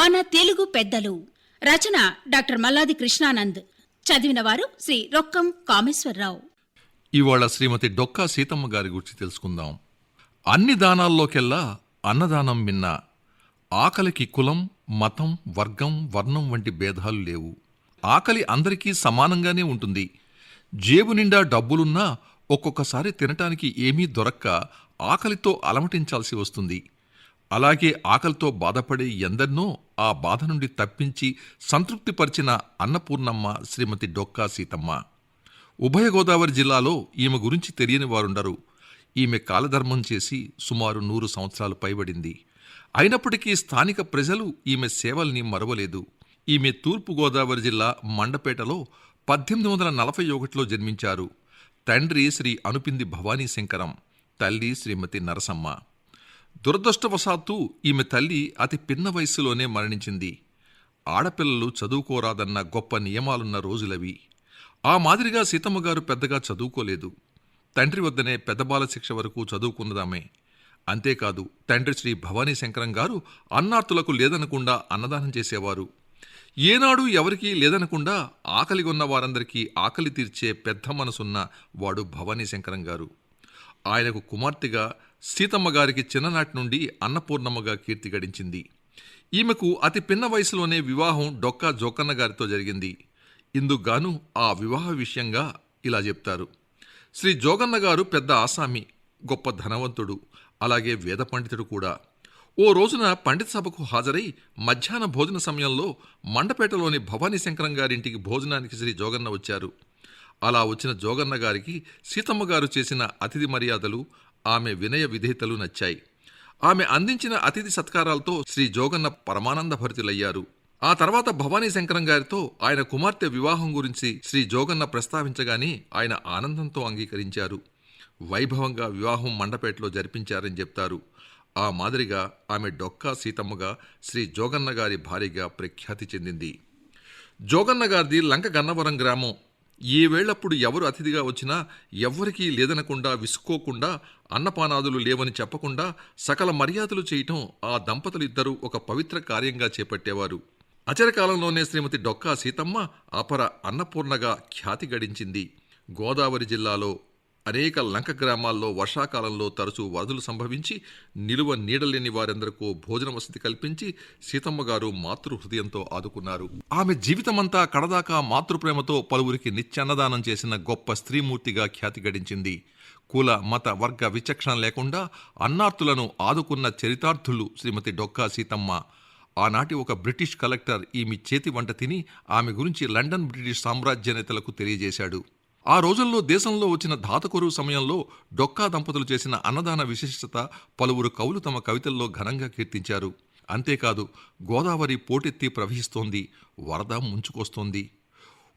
మన తెలుగు పెద్దలు. రచన డాక్టర్ మల్లాది కృష్ణానంద్. చదివిన వారు శ్రీ రొక్కం కామేశ్వరరావు. ఇవాళ శ్రీమతి డొక్కా సీతమ్మ గారి గురించి తెలుసుకుందాం. అన్ని దానాల్లోకెల్లా అన్నదానం మిన్న ఆకలికి కులం మతం వర్గం వర్ణం వంటి భేదాలు లేవు. ఆకలి అందరికీ సమానంగానే ఉంటుంది. జేబు నిండా డబ్బులున్నా ఒక్కొక్కసారి తినటానికి ఏమీ దొరక్క ఆకలితో అలమటించాల్సి వస్తుంది. అలాగే ఆకలితో బాధపడే ఎందరినో ఆ బాధ నుండి తప్పించి సంతృప్తిపరిచిన అన్నపూర్ణమ్మ శ్రీమతి డొక్కా సీతమ్మ. ఉభయ గోదావరి జిల్లాలో ఈమె గురించి తెలియని వారుండరు. ఈమె కాలధర్మం చేసి సుమారు నూరు సంవత్సరాలు పైబడింది. అయినప్పటికీ స్థానిక ప్రజలు ఈమె సేవల్ని మరవలేదు. ఈమె తూర్పు గోదావరి జిల్లా మండపేటలో పద్దెనిమిది వందల నలభై ఒకటిలో జన్మించారు. తండ్రి శ్రీ అనుపింది భవానీ శంకరం తల్లి శ్రీమతి నరసమ్మ. దురదృష్టవశాత్తు ఈమె తల్లి అతి పిన్న వయస్సులోనే మరణించింది. ఆడపిల్లలు చదువుకోరాదన్న గొప్ప నియమాలున్న రోజులవి. ఆ మాదిరిగా సీతమ్మ గారు పెద్దగా చదువుకోలేదు. తండ్రి వద్దనే పెద్ద బాల శిక్ష వరకు చదువుకున్నదామే. అంతేకాదు తండ్రి శ్రీ భవానీ శంకరం గారు అన్నార్తులకు లేదనకుండా అన్నదానం చేసేవారు. ఏనాడు ఎవరికీ లేదనకుండా ఆకలి ఉన్న వారందరికీ ఆకలి తీర్చే పెద్ద మనసున్న వాడు భవానీ శంకరం గారు. ఆయనకు కుమార్తెగా సీతమ్మ గారికి చిన్ననాటి నుండి అన్నపూర్ణమ్మగా కీర్తి గడించింది. ఈమెకు అతి పిన్న వయసులోనే వివాహం డొక్కా జోకన్న గారితో జరిగింది. ఇందుకుగాను ఆ వివాహ విషయంగా ఇలా చెప్తారు. శ్రీ జోగన్న గారు పెద్ద ఆసామి గొప్ప ధనవంతుడు అలాగే వేద పండితుడు కూడా. ఓ రోజున పండిత సభకు హాజరై మధ్యాహ్న భోజన సమయంలో మండపేటలోని భవానీ శంకరం గారింటికి భోజనానికి శ్రీ జోగన్న వచ్చారు. అలా వచ్చిన జోగన్న గారికి సీతమ్మ గారు చేసిన అతిథి మర్యాదలు ఆమె వినయ విధేతలు నచ్చాయి. ఆమె అందించిన అతిథి సత్కారాలతో శ్రీ జోగన్న పరమానంద భరితులయ్యారు. ఆ తర్వాత భవానీ శంకరం గారితో ఆయన కుమార్తె వివాహం గురించి శ్రీ జోగన్న ప్రస్తావించగానే ఆయన ఆనందంతో అంగీకరించారు. వైభవంగా వివాహం మండపేటలో జరిపించారని చెప్తారు. ఆ మాదిరిగా ఆమె డొక్కా సీతమ్మగా శ్రీ జోగన్న గారి భార్యగా ప్రఖ్యాతి చెందింది. జోగన్న గారిది లంక గన్నవరం గ్రామం. ఏ వేళప్పుడు ఎవరు అతిథిగా వచ్చినా ఎవ్వరికీ లేదనకుండా విసుకోకుండా అన్నపానాదులు లేవని చెప్పకుండా సకల మర్యాదలు చేయటం ఆ దంపతులిద్దరూ ఒక పవిత్ర కార్యంగా చేపట్టేవారు. అచరకాలంలోనే శ్రీమతి డొక్కా సీతమ్మ అపర అన్నపూర్ణగా ఖ్యాతి గడించింది. గోదావరి జిల్లాలో అనేక లంక గ్రామాల్లో వర్షాకాలంలో తరచూ వరదలు సంభవించి నిలువ నీడలేని వారందరికో భోజన వసతి కల్పించి సీతమ్మ గారు మాతృ హృదయంతో ఆదుకున్నారు. ఆమె జీవితమంతా కడదాకా మాతృప్రేమతో పలువురికి నిత్యాన్నదానం చేసిన గొప్ప స్త్రీమూర్తిగా ఖ్యాతి గడించింది. కుల మత వర్గ విచక్షణ లేకుండా అన్నార్తులను ఆదుకున్న చరితార్థులు శ్రీమతి డొక్కా సీతమ్మ. ఆనాటి ఒక బ్రిటిష్ కలెక్టర్ ఈమె చేతి వంట తిని ఆమె గురించి లండన్ బ్రిటిష్ సామ్రాజ్య నేతలకు తెలియజేశాడు. ఆ రోజుల్లో దేశంలో వచ్చిన ధాతకొరువు సమయంలో డొక్కా దంపతులు చేసిన అన్నదాన విశిష్టత పలువురు కవులు తమ కవితల్లో ఘనంగా కీర్తించారు. అంతేకాదు గోదావరి పోటెత్తి ప్రవహిస్తోంది వరద ముంచుకొస్తోంది.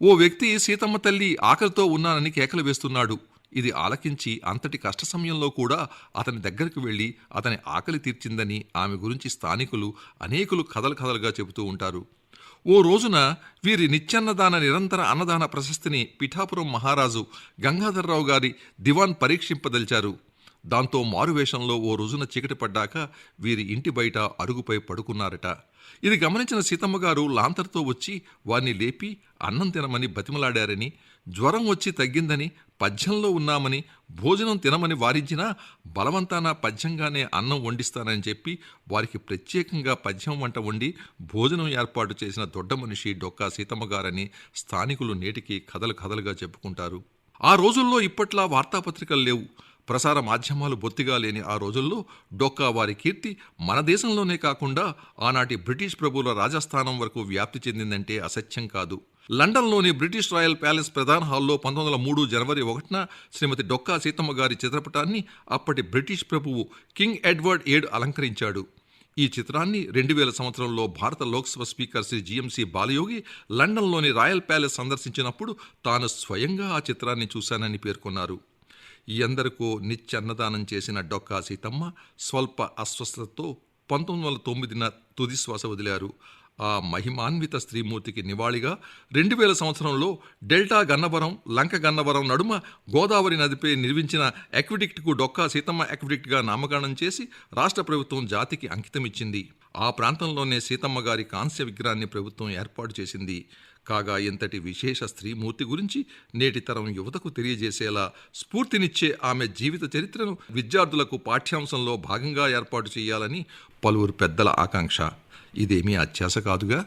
ఓ వ్యక్తి సీతమ్మ తల్లి ఆకలితో ఉన్నానని కేకలు వేస్తున్నాడు. ఇది ఆలకించి అంతటి కష్ట సమయంలో కూడా అతని దగ్గరకు వెళ్ళి అతని ఆకలి తీర్చిందని ఆమె గురించి స్థానికులు అనేకులు కథలు కథలుగా చెబుతూ ఉంటారు. ఓ రోజున వీరి నిత్యాన్నదాన నిరంతర అన్నదాన ప్రశస్తిని పిఠాపురం మహారాజు గంగాధర్రావు గారి దివాన్ పరీక్షింపదలిచారు. దాంతో మారువేషంలో ఓ రోజున చీకటి పడ్డాక వీరి ఇంటి బయట అరుగుపై పడుకున్నారట. ఇది గమనించిన సీతమ్మ గారు లాంతర్తో వచ్చి వారిని లేపి అన్నం తినమని బతిమలాడారని జ్వరం వచ్చి తగ్గిందని పద్యంలో ఉన్నామని భోజనం తినమని వారించినా బలవంతాన పద్యంగానే అన్నం వండిస్తానని చెప్పి వారికి ప్రత్యేకంగా పద్యం వంట వండి భోజనం ఏర్పాటు చేసిన దొడ్డ మనిషి డొక్కా సీతమ్మ గారని స్థానికులు నేటికి కథలు కథలుగా చెప్పుకుంటారు. ఆ రోజుల్లో ఇప్పట్లా వార్తాపత్రికలు లేవు. ప్రసార మాధ్యమాలు బొత్తిగా లేని ఆ రోజుల్లో డొక్కా వారి కీర్తి మన దేశంలోనే కాకుండా ఆనాటి బ్రిటిష్ ప్రభువుల రాజస్థానం వరకు వ్యాప్తి చెందిందంటే అసత్యం కాదు. లండన్లోని బ్రిటిష్ రాయల్ ప్యాలెస్ ప్రధాన హాల్లో పంతొమ్మిది వందల మూడు జనవరి ఒకటిన శ్రీమతి డొక్కా సీతమ్మ గారి చిత్రపటాన్ని అప్పటి బ్రిటిష్ ప్రభువు కింగ్ ఎడ్వర్డ్ ఏడు అలంకరించాడు. ఈ చిత్రాన్ని రెండు వేల సంవత్సరంలో భారత లోక్సభ స్పీకర్ శ్రీ జిఎంసి బాలయోగి లండన్లోని రాయల్ ప్యాలెస్ సందర్శించినప్పుడు తాను స్వయంగా ఆ చిత్రాన్ని చూశానని పేర్కొన్నారు. ఎందరికో నిత్యన్నదానం చేసిన డొక్కా సీతమ్మ స్వల్ప అస్వస్థతతో పంతొమ్మిది వందల తొమ్మిదిన తుదిశ్వాస వదిలారు. ఆ మహిమాన్విత స్త్రీమూర్తికి నివాళిగా రెండు వేల సంవత్సరంలో డెల్టా గన్నవరం లంక గన్నవరం నడుమ గోదావరి నదిపై నిర్మించిన ఎక్విడిక్ట్కు డొక్కా సీతమ్మ ఎక్విడిక్ట్గా నామకరణం చేసి రాష్ట్ర ప్రభుత్వం జాతికి అంకితమిచ్చింది. ఆ ప్రాంతంలోనే సీతమ్మ గారి కాంస్య విగ్రహాన్ని ప్రభుత్వం ఏర్పాటు చేసింది. కాగా ఇంతటి విశేష స్త్రీమూర్తి గురించి నేటి తరం యువతకు తెలియజేసేలా స్ఫూర్తినిచ్చే ఆమె జీవిత చరిత్రను విద్యార్థులకు పాఠ్యాంశంలో భాగంగా ఏర్పాటు చేయాలని పలువురు పెద్దల ఆకాంక్ష. ఇదేమీ అత్యాశ కాదుగా.